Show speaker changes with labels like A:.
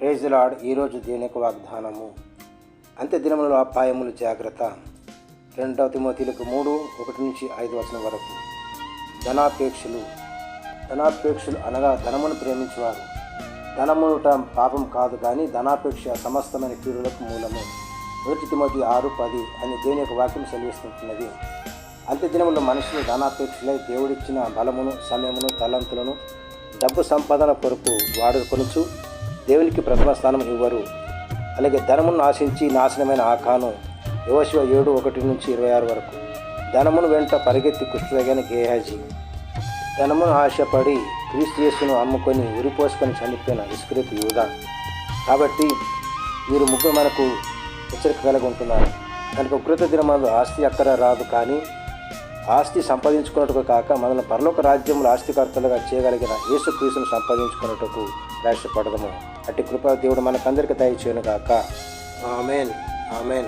A: Praise the Lord ఈరోజు దేనికి వాగ్దానము. అంత్య దినములలో అపాయములు జాగ్రత్త. రెండవ తిమోతీలకు మూడు ఒకటి నుంచి ఐదు వచనం వరకు. ధనాపేక్షలు. ధనాపేక్షలు అనగా ధనమును ప్రేమించేవారు. ధనముట పాపం కాదు కానీ ధనాపేక్ష సమస్తమైన కీడులకు మూలము. మొదటి తిమోతి ఆరు పది అని దేని యొక్క వాక్యం సెలవిస్తుంటున్నది అంత్యదినములో మనుషులు ధనాపేక్షలై దేవుడిచ్చిన బలమును సమయమును తలంతులను డబ్బు సంపాదన కొరకు వాడుకొనుచు దేవునికి ప్రథమ స్థానం ఇవ్వరు. అలాగే ధనమును ఆశించి నాశనమైన ఆఖాను యోశివ ఏడు ఒకటి నుంచి ఇరవై ఆరు వరకు. ధనమును వెంట పరిగెత్తి కుష్ఠరోగాని గేహాజీ. ధనమును ఆశపడి క్రీస్తు యేసును అమ్ముకొని ఉరిపోసుకొని చనిపోయిన విస్కృతి యూదా. కాబట్టి వీరు ముగ్గురు మనకు హెచ్చరిక కలిగి ఉంటున్నారు. కనుక కృత దినమందు ఆస్తి అక్కర రాదు కానీ ఆస్తి సంపాదించుకున్నట్టుకు కాక మనల్ని పరలోక రాజ్యంలో ఆస్తికర్తలుగా చేయగలిగిన యేసుక్రీస్తును సంపాదించుకున్నట్టుకు ప్రయాసపడదము అట్టి కృపా దేవుడు మనకందరికీ దయచేయను గాక ఆమెన్. ఆమెన్.